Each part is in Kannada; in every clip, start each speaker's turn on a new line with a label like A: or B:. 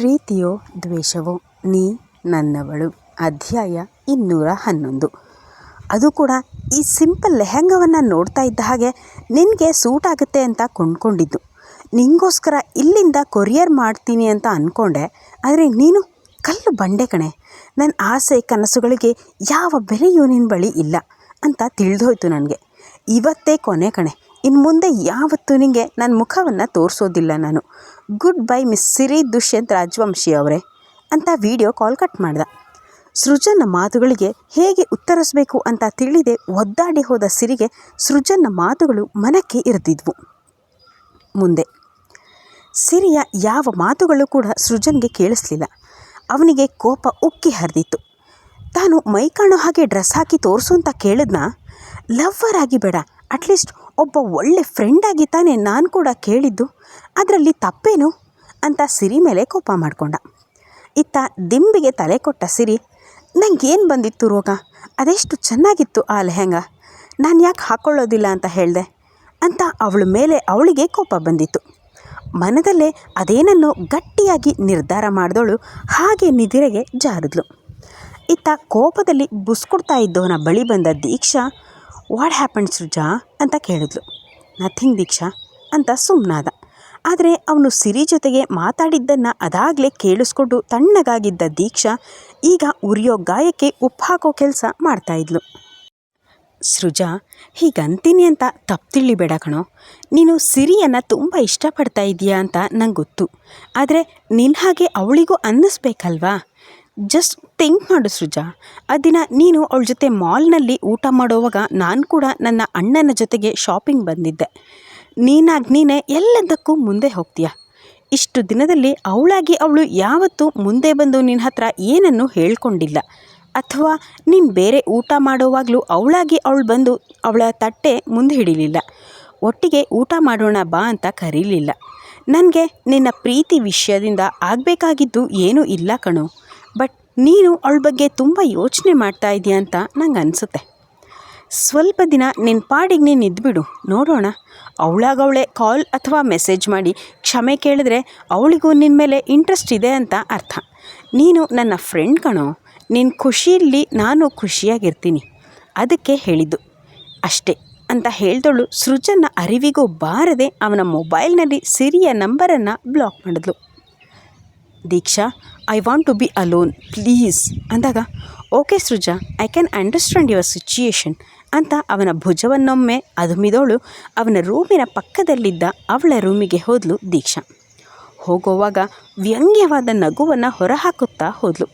A: ಪ್ರೀತಿಯೋ ದ್ವೇಷವೋ ನೀ ನನ್ನವಳು. ಅಧ್ಯಾಯ ಇನ್ನೂರ ಹನ್ನೊಂದು. ಅದು ಕೂಡ ಈ ಸಿಂಪಲ್ ಲೆಹಂಗವನ್ನು ನೋಡ್ತಾ ಇದ್ದ ಹಾಗೆ ನಿನಗೆ ಸೂಟ್ ಆಗುತ್ತೆ ಅಂತ ಕೊಂಡ್ಕೊಂಡಿದ್ದು. ನಿಂಗೋಸ್ಕರ ಇಲ್ಲಿಂದ ಕೊರಿಯರ್ ಮಾಡ್ತೀನಿ ಅಂತ ಅಂದ್ಕೊಂಡೆ ಆದರೆ ನೀನು ಕಲ್ಲು ಬಂಡೆ ಕಣೆ. ನನ್ನ ಆಸೆ ಕನಸುಗಳಿಗೆ ಯಾವ ಬೆಲೆಯೂ ನಿನ್ನ ಬಳಿ ಇಲ್ಲ ಅಂತ ತಿಳಿದೋಯ್ತು ನನಗೆ. ಇವತ್ತೇ ಕೊನೆ ಕಣೆ. ಇನ್ನು ಮುಂದೆ ಯಾವತ್ತೂ ನಿನಗೆ ನನ್ನ ಮುಖವನ್ನು ತೋರಿಸೋದಿಲ್ಲ ನಾನು. Good bye miss Siri Dushyant Rajavanshi ಅವರೇ, ಅಂತ ವಿಡಿಯೋ ಕಾಲ್ ಕಟ್ ಮಾಡ್ದ. ಸೃಜನ್ನ ಮಾತುಗಳಿಗೆ ಹೇಗೆ ಉತ್ತರಿಸಬೇಕು ಅಂತ ತಿಳಿದೇ ಒದ್ದಾಡಿ ಹೋದ ಸಿರಿಗೆ ಸೃಜನ್ನ ಮಾತುಗಳು ಮನಕ್ಕೆ ಇರ್ತಿದ್ವು. ಮುಂದೆ, ಸಿರಿಯ ಯಾವ ಮಾತುಗಳು ಕೂಡ ಸೃಜನ್ಗೆ ಕೇಳಿಸ್ಲಿಲ್ಲ. ಅವನಿಗೆ ಕೋಪ ಉಕ್ಕಿ ಹರಿದಿತ್ತು. ತಾನು ಮೈ ಕಾಣೋ ಹಾಗೆ ಡ್ರೆಸ್ ಹಾಕಿ ತೋರಿಸು ಅಂತ ಕೇಳಿದ್ನ? ಲವ್ವರ್ ಆಗಿ ಬೇಡ ಅಟ್ಲೀಸ್ಟ್ ಒಬ್ಬ ಒಳ್ಳೆ ಫ್ರೆಂಡ್ ಆಗಿ ತಾನೇ ನಾನು ಕೂಡ ಕೇಳಿದ್ದು. ಅದರಲ್ಲಿ ತಪ್ಪೇನು? ಅಂತ ಸಿರಿ ಮೇಲೆ ಕೋಪ ಮಾಡಿಕೊಂಡ. ಇತ್ತ ದಿಂಬಿಗೆ ತಲೆ ಕೊಟ್ಟ ಸಿರಿ, ನಂಗೇನು ಬಂದಿತ್ತು ರೋಗ? ಅದೆಷ್ಟು ಚೆನ್ನಾಗಿತ್ತು ಆ ಲೆಹಂಗ. ನಾನು ಯಾಕೆ ಹಾಕ್ಕೊಳ್ಳೋದಿಲ್ಲ ಅಂತ ಹೇಳಿದೆ? ಅಂತ ಅವಳ ಮೇಲೆ ಅವಳಿಗೆ ಕೋಪ ಬಂದಿತ್ತು. ಮನದಲ್ಲೇ ಅದೇನನ್ನೋ ಗಟ್ಟಿಯಾಗಿ ನಿರ್ಧಾರ ಮಾಡಿದವಳು ಹಾಗೆ ನಿದಿರೆಗೆ ಜಾರಿದ್ಲು. ಇತ್ತ ಕೋಪದಲ್ಲಿ ಬುಸ್ಕೊಡ್ತಾ ಇದ್ದವನ ಬಳಿ ಬಂದ ದೀಕ್ಷಾ ವಾಟ್ ಹ್ಯಾಪನ್ ಸೃಜಾ ಅಂತ ಕೇಳಿದ್ಲು. ನಥಿಂಗ್ ದೀಕ್ಷಾ ಅಂತ ಸುಮ್ಮನಾದ ಆದರೆ ಅವನು ಸಿರಿ ಜೊತೆಗೆ ಮಾತಾಡಿದ್ದನ್ನು ಅದಾಗಲೇ ಕೇಳಿಸ್ಕೊಂಡು ತಣ್ಣಗಾಗಿದ್ದ ದೀಕ್ಷಾ ಈಗ ಉರಿಯೋ ಗಾಯಕ್ಕೆ ಉಪ್ಪು ಹಾಕೋ ಕೆಲಸ ಮಾಡ್ತಾಯಿದ್ಲು ಸೃಜಾ, ಹೀಗಂತೀನಿ ಅಂತ ತಪ್ಪು ಬೇಡ ಕಣೋ. ನೀನು ಸಿರಿಯನ್ನು ತುಂಬ ಇಷ್ಟಪಡ್ತಾ ಇದೀಯಾ ಅಂತ ನಂಗೆ ಗೊತ್ತು ಆದರೆ ನಿನ್ನ ಹಾಗೆ ಅವಳಿಗೂ ಅನ್ನಿಸ್ಬೇಕಲ್ವಾ? ಜಸ್ಟ್ ಥಿಂಕ್ ಮಾಡು ಸೃಜಾ. ಆ ದಿನ ನೀನು ಅವಳ ಜೊತೆ ಮಾಲ್ನಲ್ಲಿ ಊಟ ಮಾಡೋವಾಗ ನಾನು ಕೂಡ ನನ್ನ ಅಣ್ಣನ ಜೊತೆಗೆ ಶಾಪಿಂಗ್ ಬಂದಿದ್ದೆ. ನೀನಾಗಿ ನೀನೇ ಎಲ್ಲದಕ್ಕೂ ಮುಂದೆ ಹೋಗ್ತೀಯ. ಇಷ್ಟು ದಿನದಲ್ಲಿ ಅವಳಾಗಿ ಅವಳು ಯಾವತ್ತೂ ಮುಂದೆ ಬಂದು ನಿನ್ನ ಹತ್ರ ಏನನ್ನು ಹೇಳ್ಕೊಂಡಿಲ್ಲ. ಅಥವಾ ನೀನು ಬೇರೆ ಊಟ ಮಾಡೋವಾಗಲೂ ಅವಳಾಗಿ ಅವಳು ಬಂದು ಅವಳ ತಟ್ಟೆ ಮುಂದೆ ಹಿಡಿಲಿಲ್ಲ. ಒಟ್ಟಿಗೆ ಊಟ ಮಾಡೋಣ ಬಾ ಅಂತ ಕರೀಲಿಲ್ಲ. ನನಗೆ ನಿನ್ನ ಪ್ರೀತಿ ವಿಷಯದಿಂದ ಆಗಬೇಕಾಗಿದ್ದು ಏನೂ ಇಲ್ಲ ಕಣೋ. ಬಟ್ ನೀನು ಅವಳ ಬಗ್ಗೆ ತುಂಬ ಯೋಚನೆ ಮಾಡ್ತಾ ಇದೆಯಾ ಅಂತ ನಂಗೆ ಅನಿಸುತ್ತೆ. ಸ್ವಲ್ಪ ದಿನ ನಿನ್ನ ಪಾಡಿಗೆ ನೀನು ಇದ್ಬಿಡು ನೋಡೋಣ. ಅವಳಾಗವಳೆ ಕಾಲ್ ಅಥವಾ ಮೆಸೇಜ್ ಮಾಡಿ ಕ್ಷಮೆ ಕೇಳಿದ್ರೆ ಅವಳಿಗೂ ನಿನ್ನ ಮೇಲೆ ಇಂಟ್ರೆಸ್ಟ್ ಇದೆ ಅಂತ ಅರ್ಥ. ನೀನು ನನ್ನ ಫ್ರೆಂಡ್ ಕಣೋ ನಿನ್ನ ಖುಷಿಯಲ್ಲಿ ನಾನು ಖುಷಿಯಾಗಿರ್ತೀನಿ. ಅದಕ್ಕೆ ಹೇಳಿದ್ದು. ಅಷ್ಟೇ, ಅಂತ ಹೇಳ್ದವಳು ಸೃಜನ್ನ ಅರಿವಿಗೂ ಬಾರದೆ ಅವನ ಮೊಬೈಲ್ನಲ್ಲಿ ಸಿರಿಯ ನಂಬರನ್ನು ಬ್ಲಾಕ್ ಮಾಡಿದ್ಲು. Deeksha I want to be alone please ಅಂದಾಗ okay Sruja I can understand your situation ಅಂತ ಅವನ ಭುಜವನ್ನೊಮ್ಮೆ ಅದುಮಿದೋಳು ಅವನ ರೂಮಿನ ಪಕ್ಕದಲ್ಲಿದ್ದ ಅವಳ ರೂಮಿಗೆ ಹೋದ್ಲು ದೀಕ್ಷಾ. ಹೋಗುವಾಗ ವ್ಯಂಗ್ಯವಾದ ನಗುವನ್ನು ಹೊರಹಾಕುತ್ತಾ ಹೋದ್ಲು.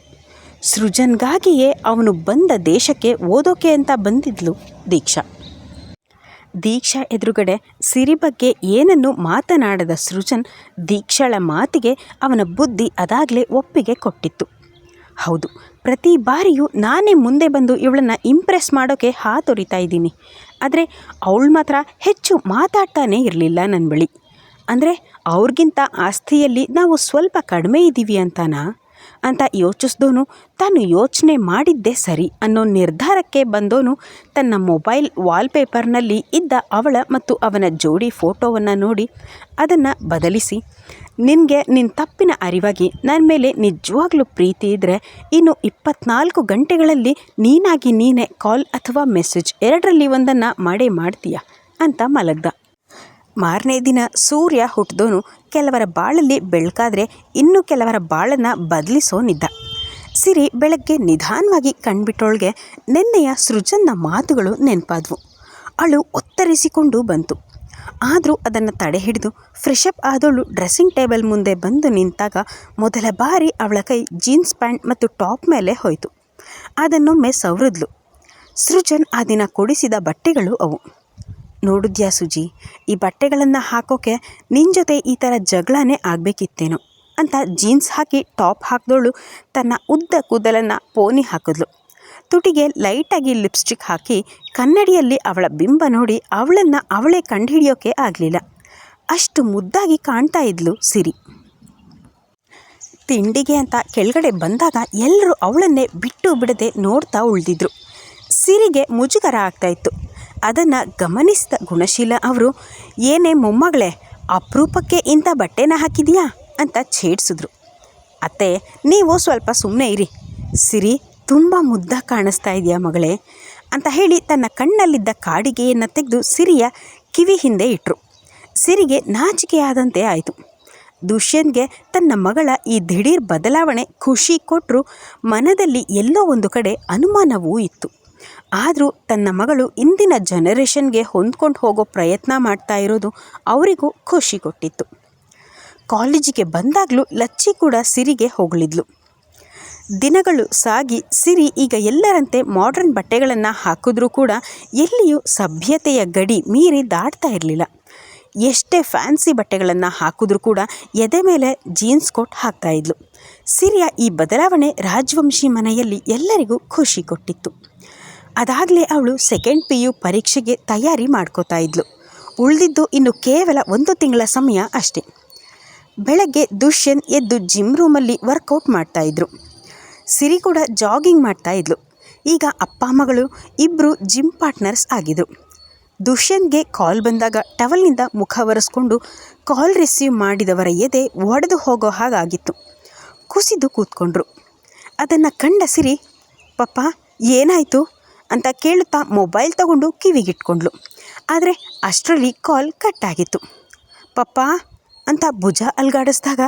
A: ಸೃಜನ್ಗಾಗಿಯೇ ಅವನು ಬಂದ ದೇಶಕ್ಕೆ ಓದೋಕೆ ಅಂತ ಬಂದಿದ್ಲು ದೀಕ್ಷಾ. ದೀಕ್ಷಾ ಎದುರುಗಡೆ ಸಿರಿ ಬಗ್ಗೆ ಏನನ್ನು ಮಾತನಾಡದ ಸೃಜನ್ ದೀಕ್ಷಾಳ ಮಾತಿಗೆ ಅವನ ಬುದ್ಧಿ ಅದಾಗಲೇ ಒಪ್ಪಿಗೆ ಕೊಟ್ಟಿತ್ತು. ಹೌದು, ಪ್ರತಿ ಬಾರಿಯೂ ನಾನೇ ಮುಂದೆ ಬಂದು ಇವಳನ್ನು ಇಂಪ್ರೆಸ್ ಮಾಡೋಕ್ಕೆ ಹಾತೊರಿತಾ ಇದ್ದೀನಿ. ಆದರೆ ಅವಳು ಮಾತ್ರ ಹೆಚ್ಚು ಮಾತಾಡ್ತಾನೇ ಇರಲಿಲ್ಲ ನನ್ನ ಬಳಿ. ಅಂದರೆ ಅವ್ರಿಗಿಂತ ಆಸ್ತಿಯಲ್ಲಿ ನಾವು ಸ್ವಲ್ಪ ಕಡಿಮೆ ಇದ್ದೀವಿ ಅಂತಾನಾ? ಅಂತ ಯೋಚಿಸ್ದೋನು, ತಾನು ಯೋಚನೆ ಮಾಡಿದ್ದೇ ಸರಿ ಅನ್ನೋ ನಿರ್ಧಾರಕ್ಕೆ ಬಂದೋನು, ತನ್ನ ಮೊಬೈಲ್ ವಾಲ್ಪೇಪರ್ನಲ್ಲಿ ಇದ್ದ ಅವಳ ಮತ್ತು ಅವನ ಜೋಡಿ ಫೋಟೋವನ್ನು ನೋಡಿ ಅದನ್ನು ಬದಲಿಸಿ, ನಿನಗೆ ನಿನ್ನ ತಪ್ಪಿನ ಅರಿವಾಗಿ ನನ್ನ ಮೇಲೆ ನಿಜವಾಗ್ಲೂ ಪ್ರೀತಿ ಇದ್ದರೆ ಇನ್ನು ಇಪ್ಪತ್ನಾಲ್ಕು ಗಂಟೆಗಳಲ್ಲಿ ನೀನಾಗಿ ನೀನೇ ಕಾಲ್ ಅಥವಾ ಮೆಸೇಜ್ ಎರಡರಲ್ಲಿ ಒಂದನ್ನು ಮಾಡೇ ಮಾಡ್ತೀಯ? ಅಂತ ಮಲಗ್ದ. ಮಾರನೇ ದಿನ ಸೂರ್ಯ ಹುಟ್ಟಿದೋನು ಕೆಲವರ ಬಾಳಲ್ಲಿ ಬೆಳಕಾದ್ರೆ ಇನ್ನು ಕೆಲವರ ಬಾಳನ್ನು ಬದಲಿಸೋನಿದ್ದ ಸಿರಿ ಬೆಳಗ್ಗೆ ನಿಧಾನವಾಗಿ ಕಣ್ಬಿಟ್ಟೊಳಗೆ ನಿನ್ನೆಯ ಸೃಜನ್ನ ಮಾತುಗಳು ನೆನಪಾದ್ವು. ಅವಳು ಒತ್ತರಿಸಿಕೊಂಡು ಬಂತು. ಆದರೂ ಅದನ್ನು ತಡೆ ಹಿಡಿದು ಫ್ರೆಶಪ್ ಆದವಳು ಡ್ರೆಸ್ಸಿಂಗ್ ಟೇಬಲ್ ಮುಂದೆ ಬಂದು ನಿಂತಾಗ ಮೊದಲ ಬಾರಿ ಅವಳ ಕೈ ಜೀನ್ಸ್ ಪ್ಯಾಂಟ್ ಮತ್ತು ಟಾಪ್ ಮೇಲೆ ಹೋಯಿತು. ಅದನ್ನೊಮ್ಮೆ ಸವರಿದ್ಲು. ಸೃಜನ್ ಆ ದಿನ ಕೊಡಿಸಿದ ಬಟ್ಟೆಗಳು ಅವು. ನೋಡಿದ್ಯಾ ಸುಜಿ, ಈ ಬಟ್ಟೆಗಳನ್ನು ಹಾಕೋಕೆ ನಿನ್ನ ಜೊತೆ ಈ ಥರ ಜಗಳನೇ ಆಗಬೇಕಿತ್ತೇನೋ ಅಂತ ಜೀನ್ಸ್ ಹಾಕಿ ಟಾಪ್ ಹಾಕಿದವಳು ತನ್ನ ಉದ್ದ ಕೂದಲನ್ನು ಪೋನಿ ಹಾಕಿದ್ಲು. ತುಟಿಗೆ ಲೈಟಾಗಿ ಲಿಪ್ಸ್ಟಿಕ್ ಹಾಕಿ ಕನ್ನಡಿಯಲ್ಲಿ ಅವಳ ಬಿಂಬ ನೋಡಿ ಅವಳನ್ನು ಅವಳೇ ಕಂಡುಹಿಡಿಯೋಕೆ ಆಗಲಿಲ್ಲ. ಅಷ್ಟು ಮುದ್ದಾಗಿ ಕಾಣ್ತಾ ಇದ್ಲು ಸಿರಿ. ತಿಂಡಿಗೆ ಅಂತ ಕೆಳಗಡೆ ಬಂದಾಗ ಎಲ್ಲರೂ ಅವಳನ್ನೇ ಬಿಟ್ಟು ಬಿಡದೆ ನೋಡ್ತಾ ಉಳಿದಿದ್ರು. ಸಿರಿಗೆ ಮುಜುಗರ ಆಗ್ತಾಯಿತ್ತು ಅದನ್ನು ಗಮನಿಸಿದ ಗುಣಶೀಲ ಅವರು, ಏನೇ ಮೊಮ್ಮಗಳೇ, ಅಪರೂಪಕ್ಕೆ ಇಂಥ ಬಟ್ಟೆನ ಹಾಕಿದೆಯಾ? ಅಂತ ಛೇಡಿಸಿದ್ರು. ಅತ್ತೆ, ನೀವು ಸ್ವಲ್ಪ ಸುಮ್ಮನೆ ಇರಿ. ಸಿರಿ, ತುಂಬ ಮುದ್ದ ಕಾಣಿಸ್ತಾ ಇದೆಯಾ ಮಗಳೇ? ಅಂತ ಹೇಳಿ ತನ್ನ ಕಣ್ಣಲ್ಲಿದ್ದ ಕಾಡಿಗೆಯನ್ನು ತೆಗೆದು ಸಿರಿಯ ಕಿವಿ ಹಿಂದೆ ಇಟ್ಟರು ಸಿರಿಗೆ ನಾಚಿಕೆಯಾದಂತೆ ಆಯಿತು. ದುಷ್ಯಂತ್ಗೆ ತನ್ನ ಮಗಳ ಈ ದಿಢೀರ್ ಬದಲಾವಣೆ ಖುಷಿ ಕೊಟ್ಟರು ಮನದಲ್ಲಿ ಎಲ್ಲೋ ಒಂದು ಕಡೆ ಅನುಮಾನವೂ ಇತ್ತು. ಆದರೂ ತನ್ನ ಮಗಳು ಇಂದಿನ ಜನರೇಷನ್ಗೆ ಹೊಂದ್ಕೊಂಡು ಹೋಗೋ ಪ್ರಯತ್ನ ಮಾಡ್ತಾ ಇರೋದು ಅವರಿಗೂ ಖುಷಿ ಕೊಟ್ಟಿತ್ತು. ಕಾಲೇಜಿಗೆ ಬಂದಾಗಲೂ ಲಚ್ಚಿ ಕೂಡ ಸಿರಿಗೆ ಹೊಗಳಿದ್ಲು. ದಿನಗಳು ಸಾಗಿ ಸಿರಿ ಈಗ ಎಲ್ಲರಂತೆ ಮಾಡ್ರನ್ ಬಟ್ಟೆಗಳನ್ನು ಹಾಕಿದ್ರೂ ಕೂಡ ಎಲ್ಲಿಯೂ ಸಭ್ಯತೆಯ ಗಡಿ ಮೀರಿ ದಾಟ್ತಾ ಇರಲಿಲ್ಲ. ಎಷ್ಟೇ ಫ್ಯಾನ್ಸಿ ಬಟ್ಟೆಗಳನ್ನು ಹಾಕಿದ್ರೂ ಕೂಡ ಎದೆ ಮೇಲೆ ಜೀನ್ಸ್ ಕೋಟ್ ಹಾಕ್ತಾಯಿದ್ಲು ಸಿರಿಯ ಈ ಬದಲಾವಣೆ ರಾಜವಂಶಿ ಮನೆಯಲ್ಲಿ ಎಲ್ಲರಿಗೂ ಖುಷಿ ಕೊಟ್ಟಿತ್ತು. ಅದಾಗಲೇ ಅವಳು ಸೆಕೆಂಡ್ ಪಿ ಯು ಪರೀಕ್ಷೆಗೆ ತಯಾರಿ ಮಾಡ್ಕೋತಾ ಇದ್ಲು. ಉಳಿದಿದ್ದು ಇನ್ನು ಕೇವಲ ಒಂದು ತಿಂಗಳ ಸಮಯ ಅಷ್ಟೇ. ಬೆಳಗ್ಗೆ ದುಷ್ಯನ್ ಎದ್ದು ಜಿಮ್ ರೂಮಲ್ಲಿ ವರ್ಕೌಟ್ ಮಾಡ್ತಾಯಿದ್ರು ಸಿರಿ ಕೂಡ ಜಾಗಿಂಗ್ ಮಾಡ್ತಾ ಇದ್ಲು. ಈಗ ಅಪ್ಪ, ಮಗಳು ಇಬ್ಬರು ಜಿಮ್ ಪಾರ್ಟ್ನರ್ಸ್ ಆಗಿದ್ರು. ದುಷ್ಯನ್ಗೆ ಕಾಲ್ ಬಂದಾಗ ಟವಲ್ನಿಂದ ಮುಖ ಒರೆಸ್ಕೊಂಡು ಕಾಲ್ ರಿಸೀವ್ ಮಾಡಿದವರ ಎದೆ ಒಡೆದು ಹೋಗೋ ಹಾಗಾಗಿತ್ತು. ಕುಸಿದು ಕೂತ್ಕೊಂಡ್ರು. ಅದನ್ನು ಕಂಡ ಸಿರಿ, ಪಪ್ಪ, ಏನಾಯಿತು? ಅಂತ ಕೇಳುತ್ತಾ ಮೊಬೈಲ್ ತಗೊಂಡು ಕಿವಿಗಿಟ್ಕೊಂಡ್ಳು ಆದರೆ ಅಷ್ಟರಲ್ಲಿ ಕಾಲ್ ಕಟ್ ಆಗಿತ್ತು. ಪಪ್ಪ, ಅಂತ ಭುಜ ಅಲ್ಗಾಡಿಸಿದಾಗ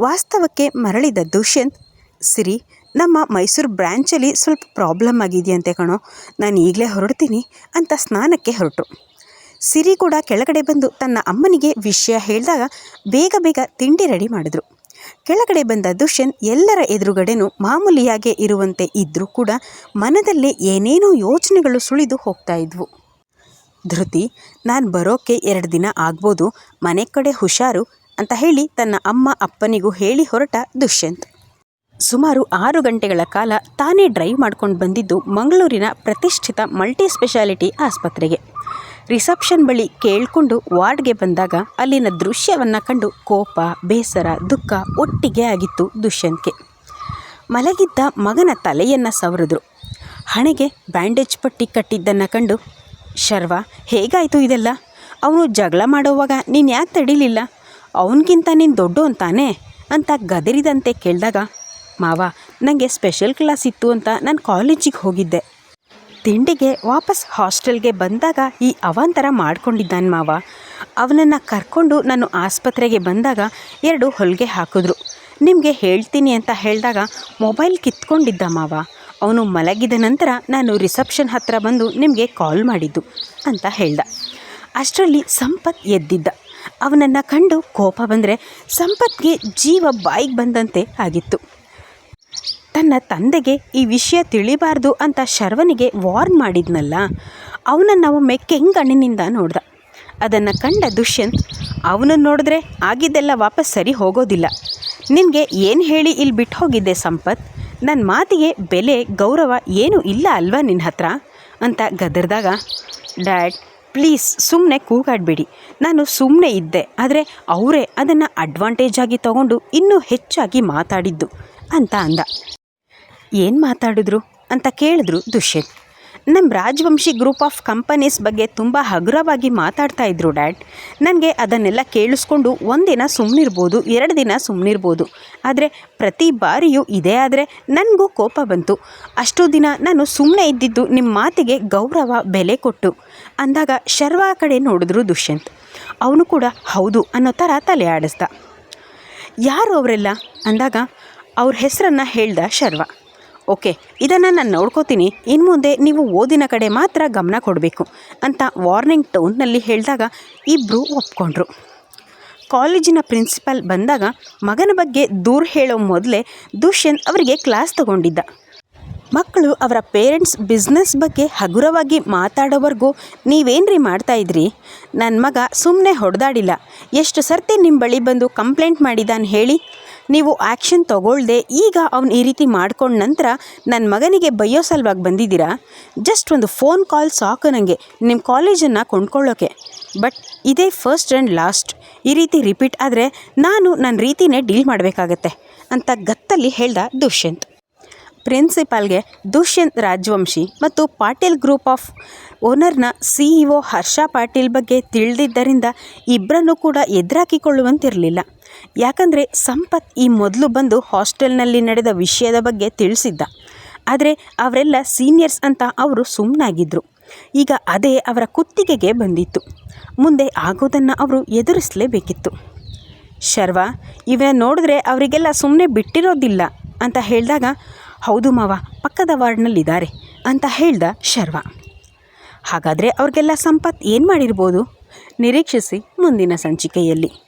A: ವಾಸ್ತವಕ್ಕೆ ಮರಳಿದ ದುಷ್ಯಂತ್, ಸಿರಿ, ನಮ್ಮ ಮೈಸೂರು ಬ್ರ್ಯಾಂಚಲ್ಲಿ ಸ್ವಲ್ಪ ಪ್ರಾಬ್ಲಮ್ ಆಗಿದೆಯಂತೆ ಕಣೋ, ನಾನು ಈಗಲೇ ಹೊರಡ್ತೀನಿ, ಅಂತ ಸ್ನಾನಕ್ಕೆ ಹೊರಟು. ಸಿರಿ ಕೂಡ ಕೆಳಗಡೆ ಬಂದು ತನ್ನ ಅಮ್ಮನಿಗೆ ವಿಷಯ ಹೇಳಿದಾಗ ಬೇಗ ಬೇಗ ತಿಂಡಿ ರೆಡಿ ಮಾಡಿದ್ರು. ಕೆಳಗಡೆ ಬಂದ ದುಷ್ಯನ್ ಎಲ್ಲರ ಎದುರುಗಡೆನೂ ಮಾಮೂಲಿಯಾಗೆ ಇರುವಂತೆ ಇದ್ದರೂ ಕೂಡ ಮನದಲ್ಲೇ ಏನೇನೋ ಯೋಚನೆಗಳು ಸುಳಿದು ಹೋಗ್ತಾ ಇದ್ವು. ಧೃತಿ, ನಾನು ಬರೋಕ್ಕೆ ಎರಡು ದಿನ ಆಗ್ಬೋದು, ಮನೆ ಕಡೆ ಹುಷಾರು ಅಂತ ಹೇಳಿ ತನ್ನ ಅಮ್ಮ ಅಪ್ಪನಿಗೂ ಹೇಳಿ ಹೊರಟ ದುಷ್ಯಂತ್. ಸುಮಾರು ಆರು ಗಂಟೆಗಳ ಕಾಲ ತಾನೇ ಡ್ರೈವ್ ಮಾಡ್ಕೊಂಡು ಬಂದಿದ್ದು ಮಂಗಳೂರಿನ ಪ್ರತಿಷ್ಠಿತ ಮಲ್ಟಿ ಸ್ಪೆಷಾಲಿಟಿ ಆಸ್ಪತ್ರೆಗೆ. ರಿಸೆಪ್ಷನ್ ಬಳಿ ಕೇಳಿಕೊಂಡು ವಾರ್ಡ್ಗೆ ಬಂದಾಗ ಅಲ್ಲಿನ ದೃಶ್ಯವನ್ನು ಕಂಡು ಕೋಪ, ಬೇಸರ, ದುಃಖ ಒಟ್ಟಿಗೆ ಆಗಿತ್ತು ದುಷ್ಯಂತ್ಗೆ. ಮಲಗಿದ್ದ ಮಗನ ತಲೆಯನ್ನು ಸವರಿದ್ರು. ಹಣೆಗೆ ಬ್ಯಾಂಡೇಜ್ ಪಟ್ಟಿ ಕಟ್ಟಿದ್ದನ್ನು ಕಂಡು, ಶರ್ವ, ಹೇಗಾಯಿತು ಇದೆಲ್ಲ? ಅವನು ಜಗಳ ಮಾಡೋವಾಗ ನೀನು ಯಾಕೆ ತಡಿಲಿಲ್ಲ? ಅವನಿಗಿಂತ ನೀನು ದೊಡ್ಡ ಅಂತಾನೆ? ಅಂತ ಗದರಿದಂತೆ ಕೇಳಿದಾಗ, ಮಾವ ನನಗೆ ಸ್ಪೆಷಲ್ ಕ್ಲಾಸ್ ಇತ್ತು ಅಂತ ನಾನು ಕಾಲೇಜಿಗೆ ಹೋಗಿದ್ದೆ. ತಿಂಡಿಗೆ ವಾಪಸ್ ಹಾಸ್ಟೆಲ್ಗೆ ಬಂದಾಗ ಈ ಅವಾಂತರ ಮಾಡ್ಕೊಂಡಿದ್ದಾನೆ ಮಾವ. ಅವನನ್ನು ಕರ್ಕೊಂಡು ನಾನು ಆಸ್ಪತ್ರೆಗೆ ಬಂದಾಗ ಎರಡು ಹೊಲಿಗೆ ಹಾಕಿದ್ರು. ನಿಮಗೆ ಹೇಳ್ತೀನಿ ಅಂತ ಹೇಳಿದಾಗ ಮೊಬೈಲ್ ಕಿತ್ಕೊಂಡಿದ್ದ ಮಾವ. ಅವನು ಮಲಗಿದ ನಂತರ ನಾನು ರಿಸೆಪ್ಷನ್ ಹತ್ರ ಬಂದು ನಿಮಗೆ ಕಾಲ್ ಮಾಡಿದ್ದು ಅಂತ ಹೇಳ್ದ. ಅಷ್ಟರಲ್ಲಿ ಸಂಪತ್ ಎದ್ದಿದ್ದ. ಅವನನ್ನು ಕಂಡು ಕೋಪ ಬಂದರೆ ಸಂಪತ್ಗೆ ಜೀವ ಬಾಯಿಗೆ ಬಂದಂತೆ ಆಗಿತ್ತು. ತನ್ನ ತಂದೆಗೆ ಈ ವಿಷಯ ತಿಳಿಬಾರ್ದು ಅಂತ ಶರ್ವನಿಗೆ ವಾರ್ನ್ ಮಾಡಿದ್ನಲ್ಲ, ಅವನನ್ನು ಒಮ್ಮೆ ಕೆಂಗಣ್ಣಿನಿಂದ ನೋಡ್ದ. ಅದನ್ನು ಕಂಡ ದುಷ್ಯಂತ್ ಅವನನ್ನು ನೋಡಿದ್ರೆ ಆಗಿದ್ದೆಲ್ಲ ವಾಪಸ್ ಸರಿ ಹೋಗೋದಿಲ್ಲ. ನಿನಗೆ ಏನು ಹೇಳಿ ಇಲ್ಲಿ ಬಿಟ್ಟು ಹೋಗಿದ್ದೆ ಸಂಪತ್? ನನ್ನ ಮಾತಿಗೆ ಬೆಲೆ, ಗೌರವ ಏನೂ ಇಲ್ಲ ಅಲ್ವಾ ನಿನ್ನ ಹತ್ರ? ಅಂತ ಗದರ್ದಾಗ, ಡ್ಯಾಡ್, ಪ್ಲೀಸ್ ಸುಮ್ಮನೆ ಕೂಗಾಡಬೇಡಿ. ನಾನು ಸುಮ್ಮನೆ ಇದ್ದೆ, ಆದರೆ ಅವರೇ ಅದನ್ನು ಅಡ್ವಾಂಟೇಜ್ ಆಗಿ ತಗೊಂಡು ಇನ್ನೂ ಹೆಚ್ಚಾಗಿ ಮಾತಾಡಿದ್ದು, ಅಂತ ಅಂದ. ಏನು ಮಾತಾಡಿದ್ರು ಅಂತ ಕೇಳಿದ್ರು ದುಷ್ಯಂತ್. ನಮ್ಮ ರಾಜವಂಶಿ ಗ್ರೂಪ್ ಆಫ್ ಕಂಪನೀಸ್ ಬಗ್ಗೆ ತುಂಬ ಹಗುರವಾಗಿ ಮಾತಾಡ್ತಾ ಇದ್ರು ಡ್ಯಾಡ್. ನನಗೆ ಅದನ್ನೆಲ್ಲ ಕೇಳಿಸ್ಕೊಂಡು ಒಂದಿನ ಸುಮ್ಮನಿರ್ಬೋದು ಎರಡು ದಿನ ಸುಮ್ಮನಿರ್ಬೋದು ಆದರೆ ಪ್ರತಿ ಬಾರಿಯೂ ಇದೇ ಆದರೆ ನನಗೂ ಕೋಪ ಬಂತು. ಅಷ್ಟು ದಿನ ನಾನು ಸುಮ್ಮನೆ ಇದ್ದಿದ್ದು ನಿಮ್ಮ ಮಾತಿಗೆ ಗೌರವ, ಬೆಲೆ ಕೊಟ್ಟು ಅಂದಾಗ ಶರ್ವ ಕಡೆ ನೋಡಿದ್ರು ದುಷ್ಯಂತ್. ಅವನು ಕೂಡ ಹೌದು ಅನ್ನೋ ಥರ ತಲೆ ಆಡಿಸ್ದ. ಯಾರು ಅವರೆಲ್ಲ? ಅಂದಾಗ ಅವ್ರ ಹೆಸರನ್ನು ಹೇಳ್ದ ಶರ್ವ. ಓಕೆ, ಇದನ್ನು ನಾನು ನೋಡ್ಕೋತೀನಿ. ಇನ್ನು ಮುಂದೆ ನೀವು ಓದಿನ ಕಡೆ ಮಾತ್ರ ಗಮನ ಕೊಡಬೇಕು ಅಂತ ವಾರ್ನಿಂಗ್ ಟೌನ್ನಲ್ಲಿ ಹೇಳಿದಾಗ ಇಬ್ಬರು ಒಪ್ಕೊಂಡ್ರು. ಕಾಲೇಜಿನ ಪ್ರಿನ್ಸಿಪಾಲ್ ಬಂದಾಗ ಮಗನ ಬಗ್ಗೆ ದೂರ ಹೇಳೋ ಮೊದಲೇ ದುಷ್ಯಂತ್ ಅವರಿಗೆ ಕ್ಲಾಸ್ ತಗೊಂಡಿದ್ದ. ಮಕ್ಕಳು ಅವರ ಪೇರೆಂಟ್ಸ್ ಬಿಸ್ನೆಸ್ ಬಗ್ಗೆ ಹಗುರವಾಗಿ ಮಾತಾಡೋವರೆಗೂ ನೀವೇನ್ರಿ ಮಾಡ್ತಾಯಿದ್ರಿ ನನ್ನ ಮಗ ಸುಮ್ಮನೆ ಹೊಡೆದಾಡಿಲ್ಲ. ಎಷ್ಟು ಸರ್ತಿ ನಿಮ್ಮ ಬಳಿ ಬಂದು ಕಂಪ್ಲೇಂಟ್ ಮಾಡಿದಾನೆ ಹೇಳಿ? ನೀವು ಆ್ಯಕ್ಷನ್ ತಗೊಳ್ದೆ ಈಗ ಅವ್ನು ಈ ರೀತಿ ಮಾಡ್ಕೊಂಡ ನಂತರ ನನ್ನ ಮಗನಿಗೆ ಬೈಯೋ ಸಲುವಾಗಿ ಬಂದಿದ್ದೀರಾ? ಜಸ್ಟ್ ಒಂದು ಫೋನ್ ಕಾಲ್ ಸಾಕು ನನಗೆ ನಿಮ್ಮ ಕಾಲೇಜನ್ನು ಕೊಂಡ್ಕೊಳ್ಳೋಕೆ. ಬಟ್ ಇದೇ ಫಸ್ಟ್ ಆ್ಯಂಡ್ ಲಾಸ್ಟ್ ಈ ರೀತಿ ರಿಪೀಟ್ ಆದರೆ ನಾನು ನನ್ನ ರೀತಿನೇ ಡೀಲ್ ಮಾಡಬೇಕಾಗತ್ತೆ ಅಂತ ಗತ್ತಲ್ಲಿ ಹೇಳ್ದ ದುಷ್ಯಂತ್. ಪ್ರಿನ್ಸಿಪಾಲ್ಗೆ ದುಷ್ಯಂತ್ ರಾಜವಂಶಿ ಮತ್ತು ಪಾಟೀಲ್ ಗ್ರೂಪ್ ಆಫ್ ಓನರ್ನ ಸಿಇಒ ಹರ್ಷ ಪಾಟೀಲ್ ಬಗ್ಗೆ ತಿಳಿದಿದ್ದರಿಂದ ಇಬ್ಬರನ್ನು ಕೂಡ ಎದುರಾಕಿಕೊಳ್ಳುವಂತಿರಲಿಲ್ಲ. ಯಾಕಂದರೆ ಸಂಪತ್ ಈ ಮೊದಲು ಬಂದು ಹಾಸ್ಟೆಲ್ನಲ್ಲಿ ನಡೆದ ವಿಷಯದ ಬಗ್ಗೆ ತಿಳಿಸಿದ್ದ. ಆದರೆ ಅವರೆಲ್ಲ ಸೀನಿಯರ್ಸ್ ಅಂತ ಅವರು ಸುಮ್ಮನಾಗಿದ್ದರು ಈಗ ಅದೇ ಅವರ ಕುತ್ತಿಗೆಗೆ ಬಂದಿತ್ತು. ಮುಂದೆ ಆಗೋದನ್ನು ಅವರು ಎದುರಿಸಲೇಬೇಕಿತ್ತು. ಶರ್ವ ಇವನ್ನ ನೋಡಿದ್ರೆ ಅವರಿಗೆಲ್ಲ ಸುಮ್ಮನೆ ಬಿಟ್ಟಿರೋದಿಲ್ಲ ಅಂತ ಹೇಳಿದಾಗ, ಹೌದು ಮಾವ, ಪಕ್ಕದ ವಾರ್ಡ್ನಲ್ಲಿದ್ದಾರೆ ಅಂತ ಹೇಳ್ದ ಶರ್ವ. ಹಾಗಾದರೆ ಅವ್ರಿಗೆಲ್ಲ ಸಂಪತ್ ಏನು ಮಾಡಿರ್ಬೋದು? ನಿರೀಕ್ಷಿಸಿ ಮುಂದಿನ ಸಂಚಿಕೆಯಲ್ಲಿ.